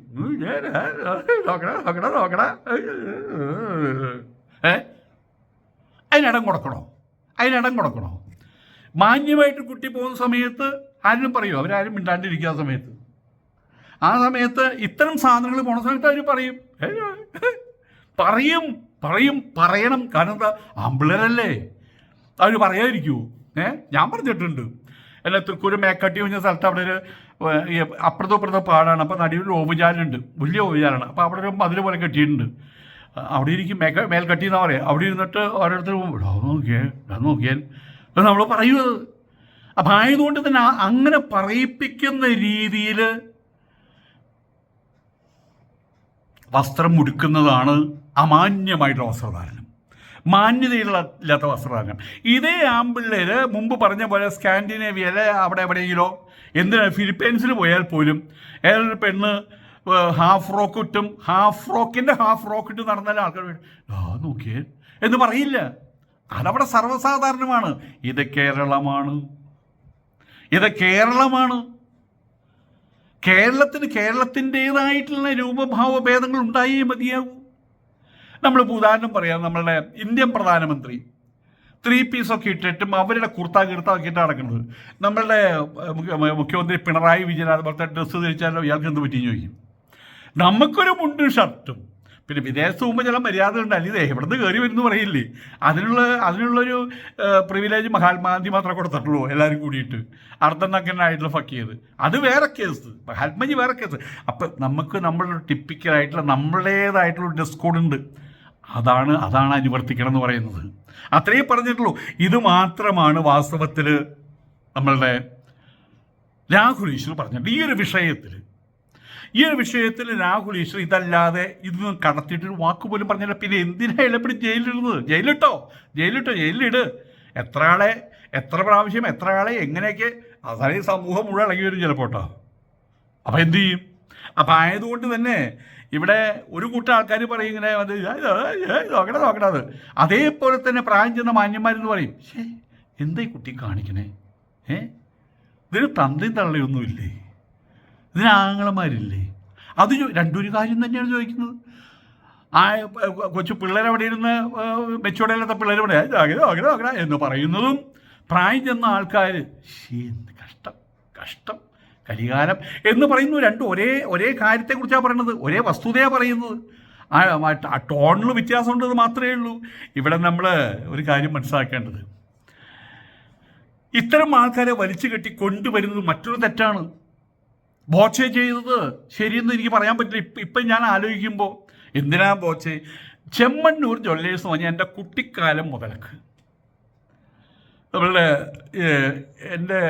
നോക്കടാ നോക്കടാ നോക്കടാ. അതിനിടം കൊടുക്കണോ? അതിനിടം കൊടുക്കണോ? മാന്യമായിട്ട് കുട്ടി പോകുന്ന സമയത്ത് ആരും പറയും? അവരാരും മിണ്ടാണ്ടിരിക്കുക ആ സമയത്ത്. ആ സമയത്ത് ഇത്തരം സാധനങ്ങൾ പോണ സമയത്ത് അവർ പറയും. പറയും പറയും പറയണം. കാരണം എന്താ? ആമ്പിളരല്ലേ അവർ പറയാതിരിക്കൂ. ഏ ഞാൻ പറഞ്ഞിട്ടുണ്ട്. അല്ല തൃക്കൂര് മേക്കാട്ടി കഴിഞ്ഞ സ്ഥലത്ത് അവിടെ ഒരു അപ്പുറത്തും ഈ പാടാണ്. അപ്പോൾ നടുവിൽ ഓവുചാലുണ്ട് വലിയ ഓവുചാലാണ് അപ്പോൾ അവിടെ ഒരു മതിൽ പോലെ കെട്ടിയിട്ടുണ്ട്. അവിടെ ഇരിക്കും. മേക്ക മേൽക്കട്ടി എന്നാ പറയുക അവിടെ ഇരുന്നിട്ട് ഓരോരുത്തർ നോക്കിയേ നോക്കിയാൽ നമ്മൾ പറയൂ അത്. അപ്പം ആയതുകൊണ്ട് തന്നെ അങ്ങനെ പറയിപ്പിക്കുന്ന രീതിയിൽ വസ്ത്രം മുടുക്കുന്നതാണ് അമാന്യമായിട്ടുള്ള വസ്ത്രധാരണം. മാന്യതയുള്ള ഇല്ലാത്ത വസ്ത്രധാരണം. ഇതേ ആമ്പിള്ളേര് മുമ്പ് പറഞ്ഞ പോലെ സ്കാൻഡിനേവിയയിലെ അവിടെ എവിടെയെങ്കിലോ എന്തിനാണ് ഫിലിപ്പൈൻസിൽ പോയാൽ പോലും ഏതൊരു പെണ്ണ് ഹാഫ് റോക്ക് ഇട്ടും ഹാഫ് ഫ്രോക്കിന്റെ ഹാഫ് റോക്ക് ഇട്ട് നടന്നാൽ ആൾക്കാർ ആ നോക്കിയേ എന്ന് പറയില്ല. അതവിടെ സർവസാധാരണമാണ്. ഇത് കേരളമാണ്. ഇത് കേരളമാണ്. കേരളത്തിന് കേരളത്തിന്റെതായിട്ടുള്ള രൂപഭാവ ഭേദങ്ങൾ ഉണ്ടായേ മതിയാകൂ. നമ്മളിപ്പോൾ ഉദാഹരണം പറയാം നമ്മളുടെ ഇന്ത്യൻ പ്രധാനമന്ത്രി. ത്രീ പീസൊക്കെ ഇട്ടിട്ടും അവരുടെ കുർത്ത കീർത്താക്കി ഇട്ട് നടക്കുന്നത്. നമ്മളുടെ മുഖ്യമന്ത്രി പിണറായി വിജയൻ അതുപോലത്തെ ഡ്രസ്സ് ധരിച്ചാലോ ഇയാൾക്ക് എന്ത് പറ്റിയെന്ന് ചോദിക്കും. നമുക്കൊരു മുണ്ടും ഷർട്ടും. പിന്നെ വിദേശത്ത് പോകുമ്പോൾ ചില മര്യാദ ഉണ്ട്. ഇത് എവിടുന്ന് കയറി വരുന്നു പറയില്ലേ. അതിനുള്ള അതിനുള്ളൊരു പ്രിവിലേജ് മഹാത്മാഗാന്ധി മാത്രമേ കൊടുത്തിട്ടുള്ളൂ എല്ലാവരും കൂടിയിട്ട്. അർദ്ധനഗ്നായിട്ടുള്ള ഫക്കിയത് അത് വേറെ കേസ് മഹാത്മജി വേറെ കേസ് അപ്പം നമുക്ക് നമ്മളുടെ ടിപ്പിക്കലായിട്ടുള്ള നമ്മുടേതായിട്ടുള്ള ഡ്രസ് കോഡ് ഉണ്ട്. അതാണ് അതാണ് അനുവർത്തിക്കണം എന്ന് പറയുന്നത്. അത്രയും പറഞ്ഞിട്ടുള്ളൂ. ഇത് മാത്രമാണ് വാസ്തവത്തിൽ നമ്മളുടെ രാഹുൽ ഈശ്വർ പറഞ്ഞിട്ട് ഈ ഒരു വിഷയത്തിൽ ഈ ഒരു വിഷയത്തിൽ രാഹുൽ ഈശ്വർ ഇതല്ലാതെ ഇതൊന്നും കടത്തിയിട്ടൊരു വാക്ക് പോലും പറഞ്ഞില്ല. പിന്നെ എന്തിനാ എളുപ്പടി ജയിലിടുന്നത് ജയിലിട്ടോ ജയിലിട്ടോ ജയിലിലിട്. എത്ര ആളെ എത്ര പ്രാവശ്യം എത്ര ആളെ എങ്ങനെയൊക്കെ? അതായത് സമൂഹം മുഴുവൻ ഇളകി വരും ചിലപ്പോൾ കേട്ടോ അപ്പം എന്ത് ചെയ്യും? അപ്പം ആയതുകൊണ്ട് തന്നെ ഇവിടെ ഒരു കൂട്ടം ആൾക്കാർ പറയും ഇങ്ങനെ അത് നോക്കണേ നോക്കണേ അത് അതേപോലെ തന്നെ പ്രായം ചെന്ന മാന്യന്മാരെന്ന് പറയും. ഷേ കുട്ടി കാണിക്കണേ? ഏ? ഇതിന് തന്തയും തള്ളയൊന്നുമില്ലേ? ഇതിന് ആങ്ങളമാരില്ലേ? അത് രണ്ടൊരു കാര്യം തന്നെയാണ് ചോദിക്കുന്നത്. ആ കൊച്ചു പിള്ളേർ അവിടെ ഇരുന്ന് മെച്ചോടെയില്ലാത്ത പിള്ളേർ ഇവിടെ അങ്ങനെ നോക്കണേ എന്ന് പറയുന്നതും പ്രായം ചെന്ന ആൾക്കാർ ശേ കഷ്ടം കഷ്ടം. കലികാലം എന്ന് പറയുന്നു രണ്ടും ഒരേ ഒരേ കാര്യത്തെക്കുറിച്ചാണ് പറയുന്നത് ഒരേ വസ്തുതയാണ് പറയുന്നത്. ആ ടോണിൽ വ്യത്യാസമുണ്ടെന്ന് മാത്രമേ ഉള്ളൂ. ഇവിടെ നമ്മൾ ഒരു കാര്യം മനസ്സിലാക്കേണ്ടത്. ഇത്തരം ആൾക്കാരെ വലിച്ചു കെട്ടി കൊണ്ടുവരുന്നത് മറ്റൊരു തെറ്റാണ്. ബോച്ചെ ചെയ്തത് ശരിയെന്ന് എനിക്ക് പറയാൻ പറ്റില്ല. ഇപ്പം ഇപ്പം ഞാൻ ആലോചിക്കുമ്പോൾ എന്തിനാ ബോച്ചെ? ചെമ്മണ്ണൂർ ജ്വല്ലേഴ്സ് പറഞ്ഞാൽ എന്റെ കുട്ടിക്കാലം മുതലക്ക്. നമ്മളുടെ എന്റെ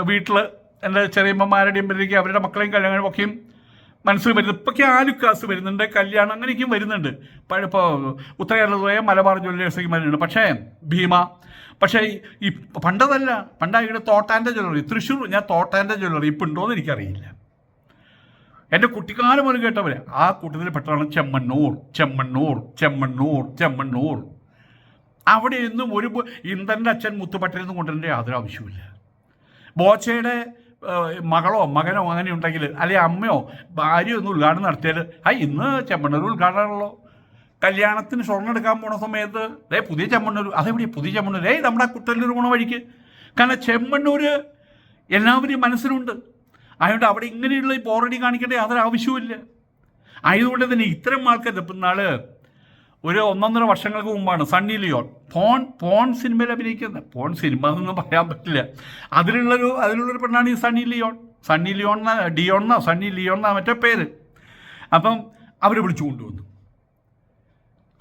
വീട്ടിൽ എന്റെ ചെറിയമ്മമാരുടെയും പേരേക്ക് അവരുടെ മക്കളെയും കല്യാണം ഒക്കെയും മനസ്സിൽ വരുന്നത്. ഇപ്പൊക്കെ ആലുക്കാസ് വരുന്നുണ്ട് കല്യാണം അങ്ങനെയൊക്കെയും വരുന്നുണ്ട്. ഇപ്പോൾ ഉത്തര കേരളത്തിലെ മലബാർ ജ്വല്ലേഴ്സൊക്കെ വരുന്നുണ്ട് പക്ഷേ ഭീമ പക്ഷേ ഈ- പണ്ടതല്ല പണ്ടായിട്ട് തോട്ടാന്റെ ജ്വല്ലറി. തൃശ്ശൂർ ഞാൻ തോട്ടാന്റെ ജ്വല്ലറി ഇപ്പം ഉണ്ടോയെന്ന് എനിക്കറിയില്ല. എന്റെ കുട്ടിക്കാലം പോലും കേട്ടവര് ആ കൂട്ടത്തിൽ പെട്ടതാണ് ചെമ്മണ്ണൂർ ചെമ്മണ്ണൂർ ചെമ്മണ്ണൂർ ചെമ്മണ്ണൂർ. അവിടെ നിന്നും ഒരു ഇന്ദ്രന്റെ അച്ഛൻ മുത്തുപട്ടയിൽ നിന്ന് കൊണ്ടുവരേണ്ട യാതൊരു ആവശ്യമില്ല ബോച്ചയുടെ മകളോ മകനോ അങ്ങനെ ഉണ്ടെങ്കിൽ അല്ലെങ്കിൽ അമ്മയോ ഭാര്യയോ ഒന്ന് ഉദ്ഘാടനം നടത്തിയാൽ ആ ഇന്ന് ചെമ്മണ്ണൂർ ഉദ്ഘാടനമാണല്ലോ. കല്യാണത്തിന് സ്വർണം എടുക്കാൻ പോണ സമയത്ത് ഏ പുതിയ ചെമ്മണ്ണൂർ അതെവിടെയാണ് പുതിയ ചെമ്മണ്ണൂർ. ഏയ് നമ്മുടെ കുട്ടല്ലൂർ പോണ വഴിക്ക്. കാരണം ചെമ്മണ്ണൂർ എല്ലാവരും മനസ്സിലുണ്ട്. അതുകൊണ്ട് അവിടെ ഇങ്ങനെയുള്ള ഈ ബോറടി കാണിക്കേണ്ട യാതൊരു ആവശ്യവുമില്ല. ആയതുകൊണ്ട് തന്നെ ഇത്തരം ആൾക്കാർ ഇപ്പം നാൾ ഒരു ഒന്നൊന്നര വർഷങ്ങൾക്ക് മുമ്പാണ് സണ്ണി ലിയോൺ. പോൺ പോൺ സിനിമയിൽ അഭിനയിക്കുന്നത്. പോൺ സിനിമ എന്നൊന്നും പറയാൻ പറ്റില്ല. അതിലുള്ളൊരു അതിലുള്ളൊരു പെണ്ണാണ് ഈ Sunny Leone. Sunny Leone Dion എന്നാ സണ്ണി ലിയോൺ എന്നാ മറ്റേ പേര്. അപ്പം അവർ വിളിച്ചു കൊണ്ടുവന്നു.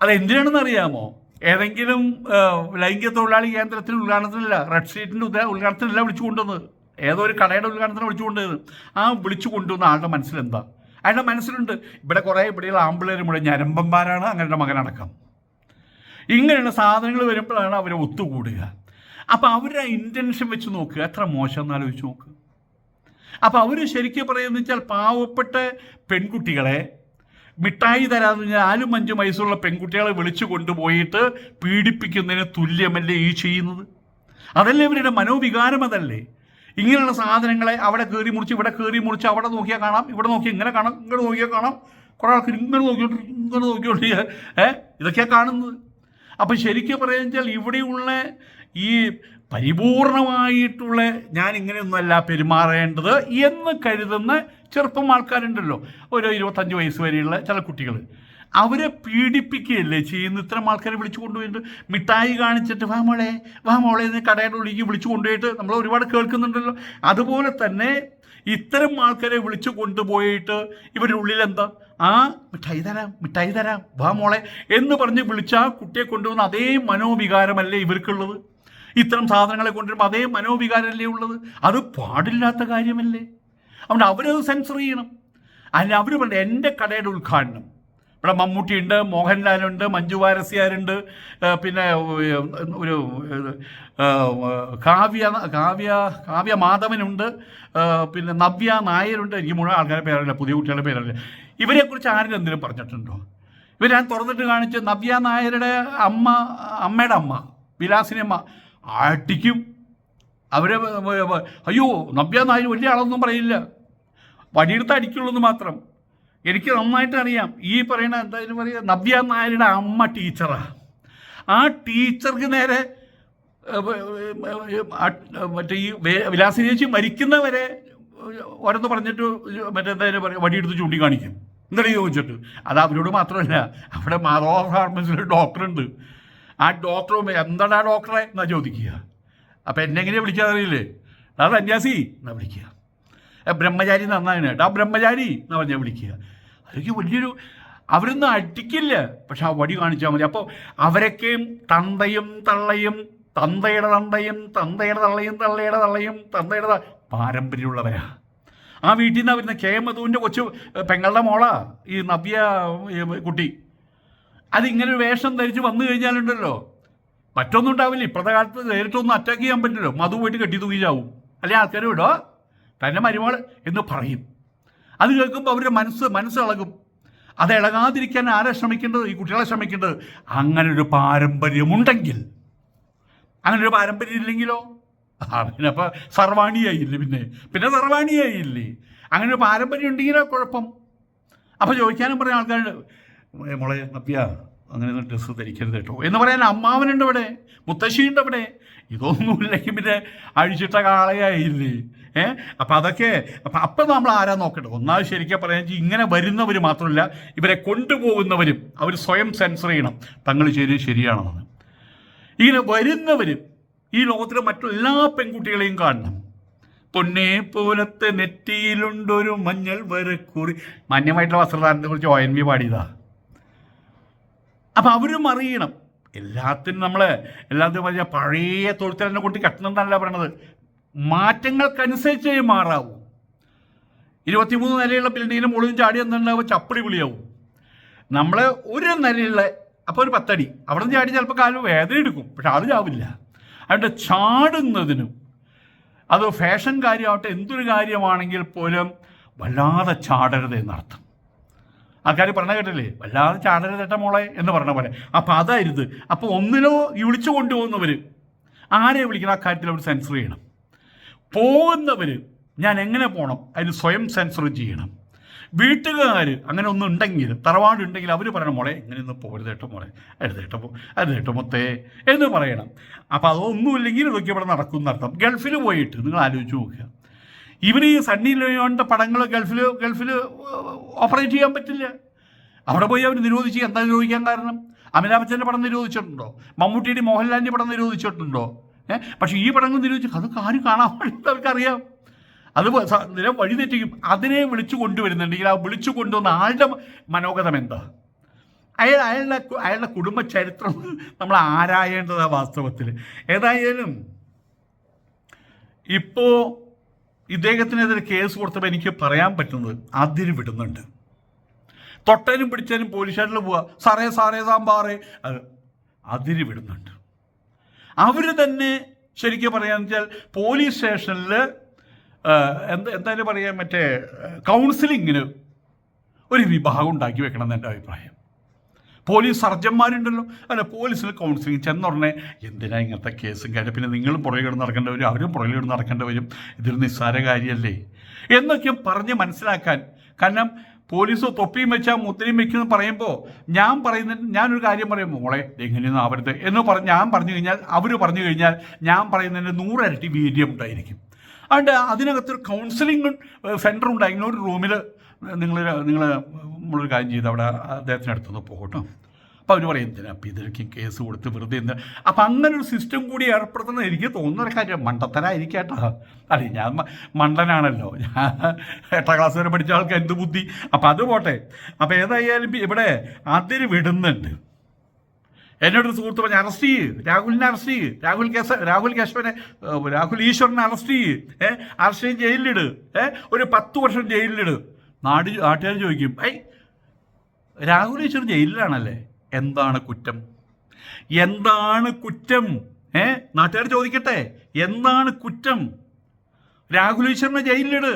അതെന്തിനാണെന്ന് അറിയാമോ? ഏതെങ്കിലും ലൈംഗിക തൊഴിലാളി കേന്ദ്രത്തിന് ഉദ്ഘാടനത്തിനല്ല റെഡ് സ്ട്രീറ്റിന്റെ ഉദ്ഘാ ഉദ്ഘാടനത്തിനല്ല വിളിച്ചു കൊണ്ടുവന്നത്. ഏതോ ഒരു കടയുടെ ഉദ്ഘാടനത്തിന് വിളിച്ചു കൊണ്ടുവന്നത്. ആ വിളിച്ചു കൊണ്ടുവന്ന ആളുടെ മനസ്സിലെന്താ? അയാളുടെ മനസ്സിലുണ്ട്. ഇവിടെ കുറേ ഇവിടെയുള്ള ആമ്പിള്ളേർ മുഴുവൻ ഞരമ്പന്മാരാണ് അങ്ങനെ മകനടക്കം ഇങ്ങനെയുള്ള സാധനങ്ങൾ വരുമ്പോഴാണ് അവരെ ഒത്തുകൂടുക. അപ്പോൾ അവരുടെ ഇന്റൻഷൻ വെച്ച് നോക്കുക എത്ര മോശം എന്ന് ആലോചിച്ച് നോക്കുക അപ്പോൾ അവർ ശരിക്കും പറയുന്നത് വെച്ചാൽ പാവപ്പെട്ട പെൺകുട്ടികളെ മിഠായി തരാമെന്ന് പറഞ്ഞാൽ നാലും അഞ്ചും വയസ്സുള്ള പെൺകുട്ടികളെ വിളിച്ചു കൊണ്ടുപോയിട്ട് പീഡിപ്പിക്കുന്നതിന് തുല്യമല്ലേ ഈ ചെയ്യുന്നത്? അതല്ലേ ഇവരുടെ മനോവികാരം അതല്ലേ? ഇങ്ങനെയുള്ള സാധനങ്ങളെ അവിടെ കയറി മുറിച്ച് ഇവിടെ കയറി മുറിച്ച് അവിടെ നോക്കിയാൽ കാണാം ഇവിടെ നോക്കി ഇങ്ങനെ കാണാം ഇങ്ങനെ നോക്കിയാൽ കാണാം. കുറേ ആൾക്കാർ ഇങ്ങനെ നോക്കിയോണ്ട് ഇങ്ങനെ നോക്കിയോണ്ട് ഏ? ഇതൊക്കെയാണ് കാണുന്നത്. അപ്പം ശരിക്കും പറയുക ഇവിടെയുള്ള ഈ പരിപൂർണമായിട്ടുള്ള ഞാൻ ഇങ്ങനെയൊന്നുമല്ല പെരുമാറേണ്ടത് എന്ന് കരുതുന്ന ചെറുപ്പം ആൾക്കാരുണ്ടല്ലോ. ഒരു ഇരുപത്തഞ്ച് വയസ്സ് വരെയുള്ള ചില കുട്ടികൾ അവരെ പീഡിപ്പിക്കുകയല്ലേ ചെയ്യുന്നു ഇത്തരം ആൾക്കാരെ വിളിച്ചു കൊണ്ടുപോയിട്ട് മിഠായി കാണിച്ചിട്ട് വാ മോളെ വാ മോളെ എന്ന് കടയുടെ ഉള്ളിലേക്ക് വിളിച്ചു കൊണ്ടുപോയിട്ട് നമ്മൾ ഒരുപാട് കേൾക്കുന്നുണ്ടല്ലോ. അതുപോലെ തന്നെ ഇത്തരം ആൾക്കാരെ വിളിച്ചു കൊണ്ടുപോയിട്ട് ഇവരുടെ ഉള്ളിലെന്താ ആ മിഠായി തരാം മിഠായി തരാം വാ മോളെ എന്ന് പറഞ്ഞ് വിളിച്ച ആ കുട്ടിയെ കൊണ്ടുവന്ന അതേ മനോവികാരമല്ലേ ഇവർക്കുള്ളത്? ഇത്തരം സാധനങ്ങളെ കൊണ്ടുവരുമ്പോൾ അതേ മനോവികാരമല്ലേ ഉള്ളത്? അത് പാടില്ലാത്ത കാര്യമല്ലേ? അതുകൊണ്ട് അവരത് സെൻസർ ചെയ്യണം. അല്ല അവർ പറഞ്ഞു എന്റെ കടയുടെ ഉദ്ഘാടനം ഇവിടെ മമ്മൂട്ടിയുണ്ട് മോഹൻലാലുണ്ട് മഞ്ജു വാരസ്യാരുണ്ട് പിന്നെ ഒരു കാവ്യ കാവ്യ കാവ്യ മാധവനുണ്ട് പിന്നെ നവ്യ നായരുണ്ട്. എനിക്ക് മുഴുവൻ ആൾക്കാരുടെ പേരല്ല പുതിയ കുട്ടികളുടെ പേരല്ല ഇവരെക്കുറിച്ച് ആരെങ്കിലും എന്തെങ്കിലും പറഞ്ഞിട്ടുണ്ടോ? ഇവർ ഞാൻ തുറന്നിട്ട് കാണിച്ച് നവ്യ നായരുടെ അമ്മ അമ്മയുടെ അമ്മ വിലാസിനി അമ്മ ആട്ടിക്കും അവരെ അയ്യോ നവ്യ നായർ വലിയ ആളൊന്നും പറയില്ല. വടിയെടുത്ത് അടിക്കുള്ളൂ എന്ന് മാത്രം. എനിക്ക് നന്നായിട്ട് അറിയാം. ഈ പറയുന്ന എന്തായാലും പറയുക? നവ്യ നായരുടെ അമ്മ ടീച്ചറാണ് ആ. ടീച്ചർക്ക് നേരെ ആ, മറ്റേ ഈ വിലാസിനി ചേച്ചി മരിക്കുന്നവരെ ഓരോന്ന് പറഞ്ഞിട്ട് മറ്റേ എന്തായാലും പറയുക? വടിയെടുത്ത് ചൂണ്ടിക്കാണിക്കും. എന്താണ് ചോദിച്ചിട്ട്? അത് അവരോട് മാത്രമല്ല അവിടെ മാധവ ഫാർമസിയിൽ ഡോക്ടറുണ്ട് ആ ഡോക്ടർ എന്താണ് ആ ഡോക്ടറെ എന്നാ ചോദിക്കുക? അപ്പം എന്നെ എങ്ങനെയാണ് വിളിക്കാറിയില്ലേ അതാ സന്യാസി എന്നാ വിളിക്കുക. ബ്രഹ്മചാരി നന്നായിട്ട് ആ ബ്രഹ്മചാരി എന്നാ പറഞ്ഞാൽ വിളിക്കുക. അതൊക്കെ വലിയൊരു അവരൊന്നും അടിക്കില്ല. പക്ഷെ ആ വടി കാണിച്ചാൽ മതി. അപ്പോൾ അവരൊക്കെയും തന്തയും തള്ളയും തന്തയുടെ തന്തയും തന്തയുടെ തള്ളയും തള്ളയുടെ തള്ളയും തന്തയുടെ പാരമ്പര്യമുള്ളവരാ. ആ വീട്ടിൽ നിന്ന് വരുന്ന കെ. മധുവിന്റെ കൊച്ചു പെങ്ങളുടെ മോളാ ഈ നവ്യ കുട്ടി. അതിങ്ങനെ ഒരു വേഷം ധരിച്ച് വന്നു കഴിഞ്ഞാലുണ്ടല്ലോ. മറ്റൊന്നും ഉണ്ടാവില്ല. ഇപ്പോഴത്തെ കാലത്ത് നേരിട്ടൊന്നും അറ്റാക്ക് ചെയ്യാൻ പറ്റില്ലല്ലോ. മധു പോയിട്ട് കെട്ടി തൂക്കിച്ചാവും. ചാവും അല്ലെ? ആൾക്കാർ വിടോ? തന്നെ മരുമകൾ എന്ന് പറയും. അത് കേൾക്കുമ്പോൾ അവരുടെ മനസ്സ് മനസ്സിളകും അത് ഇളകാതിരിക്കാൻ ആരാ ശ്രമിക്കേണ്ടത്? ഈ കുട്ടികളെ ശ്രമിക്കേണ്ടത്. അങ്ങനെ ഒരു പാരമ്പര്യമുണ്ടെങ്കിൽ. അങ്ങനെ ഒരു പാരമ്പര്യം ഇല്ലെങ്കിലോ? ആ പിന്നെ സർവാണിയായില്ലേ പിന്നെ? പിന്നെ സർവാണിയായില്ലേ? അങ്ങനെ ഒരു പാരമ്പര്യം ഉണ്ടെങ്കിലോ കുഴപ്പം? അപ്പോൾ ചോദിക്കാനും പറയാൻ ആൾക്കാർ "ഏ, മോളെ നപ്പിയ അങ്ങനെ ഡ്രസ്സ് ധരിക്കരുത് കേട്ടോ. എന്ന് പറയാൻ അമ്മാവനുണ്ട് ഇവിടെ മുത്തശ്ശിയുണ്ട് ഇവിടെ. ഇതൊന്നുമില്ലെങ്കിൽ പിന്നെ അഴിച്ചിട്ട കാളയായില്ലേ? ഏ? അപ്പം അതൊക്കെ അപ്പം അപ്പം നമ്മൾ ആരാ നോക്കട്ടെ ഒന്നാമത് ശരിക്കും പറയാൻ ഇങ്ങനെ വരുന്നവർ മാത്രമല്ല ഇവരെ കൊണ്ടുപോകുന്നവരും അവർ സ്വയം സെൻസർ ചെയ്യണം. തങ്ങൾ ശരി ശരിയാണെന്ന്. ഇങ്ങനെ വരുന്നവരും ഈ ലോകത്തിലെ മറ്റെല്ലാ പെൺകുട്ടികളെയും കാണണം. പൊന്നെ പോലത്തെ നെറ്റിയിലുണ്ടൊരു മഞ്ഞൾ വരക്കുറി. മാന്യമായിട്ടുള്ള വസ്ത്രധാരണത്തെ കുറിച്ച് ഒ എൻ വി പാടിയതാ. അപ്പം അവരും അറിയണം. എല്ലാത്തിനും നമ്മൾ എല്ലാത്തിനും പറഞ്ഞ പഴയ തൊഴുത്തലിനെ കൊണ്ട് കെട്ടണം എന്നല്ല പറയണത്. മാറ്റങ്ങൾക്കനുസരിച്ചേ മാറാവൂ. ഇരുപത്തിമൂന്ന് നിലയുള്ള ബിൽഡിങ്ങിന് മുകളിൽ ചാടി എന്നുണ്ടാവുമ്പോൾ ചപ്പടി പുളിയാവും. നമ്മൾ ഒരു നിലയുള്ള അപ്പോൾ ഒരു പത്തടി അവിടെ നിന്ന് ചാടി ചിലപ്പോൾ കാലം വേദന എടുക്കും പക്ഷെ അത് ചാവില്ല അതുകൊണ്ട് ചാടുന്നതിനും അത് ഫാഷൻ കാര്യമാവട്ടെ എന്തൊരു കാര്യമാണെങ്കിൽ പോലും വല്ലാതെ ചാടരുത് എന്നർത്ഥം. ആൾക്കാർ പറഞ്ഞ കേട്ടില്ലേ? വല്ലാതെ ചാടരുതേട്ട മോളെ എന്ന് പറഞ്ഞ പോലെ. അപ്പം അതായിരുന്നു. അപ്പോൾ ഒന്നിലോ ഈ വിളിച്ചു കൊണ്ടുപോകുന്നവർ ആരെ വിളിക്കണം? ആ കാര്യത്തിൽ അവർ സെൻസർ ചെയ്യണം. പോകുന്നവർ ഞാൻ എങ്ങനെ പോകണം അതിന് സ്വയം സെൻസർ ചെയ്യണം. വീട്ടുകാർ അങ്ങനെ ഒന്നും ഉണ്ടെങ്കിൽ തറവാടുണ്ടെങ്കിൽ അവർ പറയണം മോളെ ഇങ്ങനെ ഒന്ന് പോകരുത് പോരുതേട്ടോ മോളെ. എഴുതേട്ടോ പോ എഴുതേട്ടോ മൊത്തേ എന്ന് പറയണം. അപ്പോൾ അതൊന്നുമില്ലെങ്കിൽ ഇതൊക്കെ ഇവിടെ നടക്കും എന്നർത്ഥം. ഗൾഫിൽ പോയിട്ട് നിങ്ങൾ ആലോചിച്ച് നോക്കുക. ഇവന് ഈ സണ്ണി ലിയോണിന്റെ പടങ്ങൾ ഗൾഫിൽ ഗൾഫിൽ ഓപ്പറേറ്റ് ചെയ്യാൻ പറ്റില്ല. അവിടെ പോയി അവർ നിരോധിച്ച്. എന്താ നിരോധിക്കാൻ കാരണം? അമിതാഭ് ബച്ചന്റെ പടം നിരോധിച്ചിട്ടുണ്ടോ? മമ്മൂട്ടിയുടെ മോഹൻലാലിന്റെ പടം നിരോധിച്ചിട്ടുണ്ടോ? ഏഹ് പക്ഷേ ഈ പടങ്ങൾ നിരോധിച്ചു അതൊക്കെ ആരും കാണാൻ വേണ്ടി അവർക്കറിയാം. അത് നില വഴി തെറ്റിക്കും. അതിനെ വിളിച്ചു കൊണ്ടുവരുന്നുണ്ടെങ്കിൽ ആ വിളിച്ചു കൊണ്ടുവന്ന ആളുടെ മനോഗതം എന്താ? അയാൾ അയാളുടെ അയാളുടെ കുടുംബ ചരിത്രം നമ്മൾ ആരായേണ്ടതാണ് വാസ്തവത്തിൽ ഏതായാലും ഇപ്പോൾ ഇദ്ദേഹത്തിനെതിരെ കേസ് കൊടുത്തപ്പോൾ എനിക്ക് പറയാൻ പറ്റുന്നത് അതിന് വിടുന്നുണ്ട്. തൊട്ടനും പോലീസ് പോലീസുകാരിൽ പോവുക സാറേ സാറേ സാമ്പാറേ. അതിന് വിടുന്നുണ്ട്. അവർ തന്നെ ശരിക്കും പറയാന്ന് വെച്ചാൽ പോലീസ് സ്റ്റേഷനിൽ എന്താ എന്തായാലും പറയാൻ മറ്റേ കൗൺസിലിങ്ങിന് ഒരു വിഭാഗം ഉണ്ടാക്കി വെക്കണം എന്ന് എന്റെ അഭിപ്രായം. പോലീസ് സർജന്മാരുണ്ടല്ലോ. അല്ല പോലീസിൽ കൗൺസിലിംഗ് ചെന്നുടനെ എന്തിനാ ഇങ്ങനത്തെ കേസും കാര്യം? പിന്നെ നിങ്ങളും പുറകെ കിടന്ന് നടക്കേണ്ടി വരും അവരും പുറകെ കിടന്ന് നടക്കേണ്ടി വരും. ഇതൊരു നിസ്സാര കാര്യമല്ലേ എന്നൊക്കെ പറഞ്ഞ് മനസ്സിലാക്കാൻ. കാരണം പോലീസ് തൊപ്പിയും വെച്ചാൽ മുദ്രയും വെക്കുമെന്ന് പറയുമ്പോൾ ഞാൻ പറയുന്ന ഞാനൊരു കാര്യം പറയും മോളെ എങ്ങനെയൊന്നും ആവരുത്. എന്ന് പറഞ്ഞ് ഞാൻ പറഞ്ഞു കഴിഞ്ഞാൽ അവർ പറഞ്ഞു കഴിഞ്ഞാൽ ഞാൻ പറയുന്നതിന്റെ നൂറരട്ടി വീര്യം ഉണ്ടായിരിക്കും. അതുകൊണ്ട് അതിനകത്തൊരു കൗൺസിലിംഗ് സെന്റർ ഉണ്ടായിരുന്നു ഒരു റൂമിൽ നിങ്ങൾ നിങ്ങൾ നമ്മളൊരു കാര്യം ചെയ്ത് അവിടെ അദ്ദേഹത്തിന് അടുത്തൊന്ന് പോകട്ടോ അപ്പോൾ അവർ പറയും എന്തിനാ അപ്പം ഇതിലേക്ക് കേസ് കൊടുത്ത് വെറുതെ എന്തിനാ അപ്പം അങ്ങനെ ഒരു സിസ്റ്റം കൂടി ഏർപ്പെടുത്തുന്നത് എനിക്ക് തോന്നുന്ന ഒരു കാര്യം മണ്ടത്തരായിരിക്കും കേട്ടോ. അല്ല ഞാൻ മണ്ടനാണല്ലോ. ഞാൻ എട്ടാം ക്ലാസ് വരെ പഠിച്ച ആൾക്ക് എന്ത് ബുദ്ധി? അപ്പം അത് പോട്ടെ. അപ്പം ഏതായാലും ഇവിടെ അതിന് വിടുന്നുണ്ട്. എന്നോട് സുഹൃത്ത് പറഞ്ഞ് അറസ്റ്റ് ചെയ്യ്. രാഹുലിനെ അറസ്റ്റ് ചെയ്യ്. രാഹുൽ കേസ് രാഹുൽ കേശവനെ രാഹുൽ ഈശ്വരനെ അറസ്റ്റ് ചെയ്യ്. ഏഹ് അറസ്റ്റ് ചെയ്ത് ജയിലിലിട്. ഏഹ് ഒരു പത്ത് വർഷം ജയിലിലിട്. നാട് നാട്ടുകാർ ചോദിക്കും ഐ രാഹുൽ ഈശ്വർ ജയിലിലാണല്ലേ? എന്താണ് കുറ്റം? എന്താണ് കുറ്റം? ഏ നാട്ടുകാർ ചോദിക്കട്ടെ എന്താണ് കുറ്റം? രാഹുൽ ഈശ്വരനെ ജയിലിലിട്.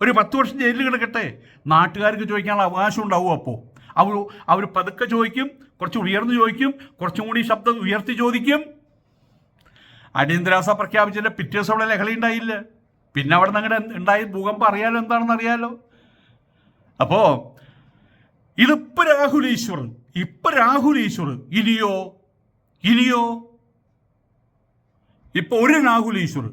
ഒരു പത്ത് വർഷം ജയിലിൽ കിടക്കട്ടെ. നാട്ടുകാർക്ക് ചോദിക്കാനുള്ള അവകാശം ഉണ്ടാവും അപ്പോൾ അവർ അവർ പതുക്കെ ചോദിക്കും കുറച്ച് ഉയർന്ന് ചോദിക്കും കുറച്ചും കൂടി ശബ്ദം ഉയർത്തി ചോദിക്കും. അടിയന്തരാവസ്ഥ പ്രഖ്യാപിച്ചില്ല പിറ്റേ ദിവസം അവിടെ ലഹളി ഉണ്ടായില്ല. പിന്നെ അവിടെ നിന്ന് അങ്ങോട്ട് ഉണ്ടായ ഭൂകമ്പം അറിയാലോ? എന്താണെന്ന് അറിയാലോ? അപ്പോ ഇതിപ്പോ രാഹുൽ ഈശ്വർ ഇപ്പൊ രാഹുൽ ഈശ്വർ ഇനിയോ ഇനിയോ? ഇപ്പൊ ഒരു രാഹുൽ ഈശ്വർ.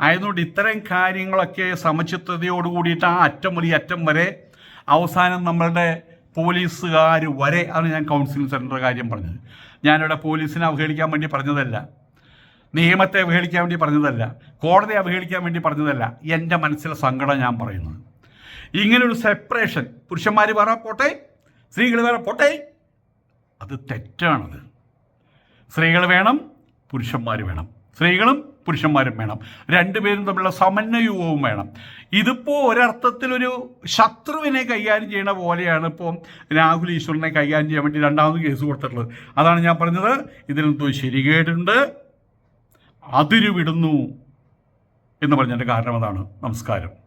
ആയതുകൊണ്ട് ഇത്തരം കാര്യങ്ങളൊക്കെ സമചിത്തതയോട് കൂടിയിട്ട് ആ അറ്റം മുതൽ അറ്റം വരെ അവസാനം നമ്മളുടെ പോലീസുകാർ വരെ ആണ് ഞാൻ കൗൺസിലിംഗ് സെന്റർ കാര്യം പറഞ്ഞത്. ഞാനിവിടെ പോലീസിനെ അവഹേളിക്കാൻ വേണ്ടി പറഞ്ഞതല്ല. നിയമത്തെ അവഹേളിക്കാൻ വേണ്ടി പറഞ്ഞതല്ല. കോടതിയെ അവഹേളിക്കാൻ വേണ്ടി പറഞ്ഞതല്ല. എന്റെ മനസ്സിലെ സങ്കടം ഞാൻ പറയുന്നത്. ഇങ്ങനൊരു സെപ്പറേഷൻ പുരുഷന്മാർ വേറെ പോട്ടെ സ്ത്രീകൾ വേറെ പോട്ടെ. അത് തെറ്റാണത്. സ്ത്രീകൾ വേണം പുരുഷന്മാർ വേണം. സ്ത്രീകളും പുരുഷന്മാരും വേണം. രണ്ടുപേരും തമ്മിലുള്ള സമന്വയവും വേണം. ഇതിപ്പോൾ ഒരർത്ഥത്തിലൊരു ശത്രുവിനെ കൈകാര്യം ചെയ്യണ പോലെയാണ് ഇപ്പോൾ രാഹുൽ ഈശ്വരനെ കൈകാര്യം ചെയ്യാൻ വേണ്ടി രണ്ടാമത് കേസ് കൊടുത്തിട്ടുള്ളത്. അതാണ് ഞാൻ പറഞ്ഞത്. ഇതിനെന്തോ ശരികേടുണ്ട് അതിരുവിടുന്നു എന്ന് പറഞ്ഞതിന്റെ കാരണം അതാണ്. നമസ്കാരം.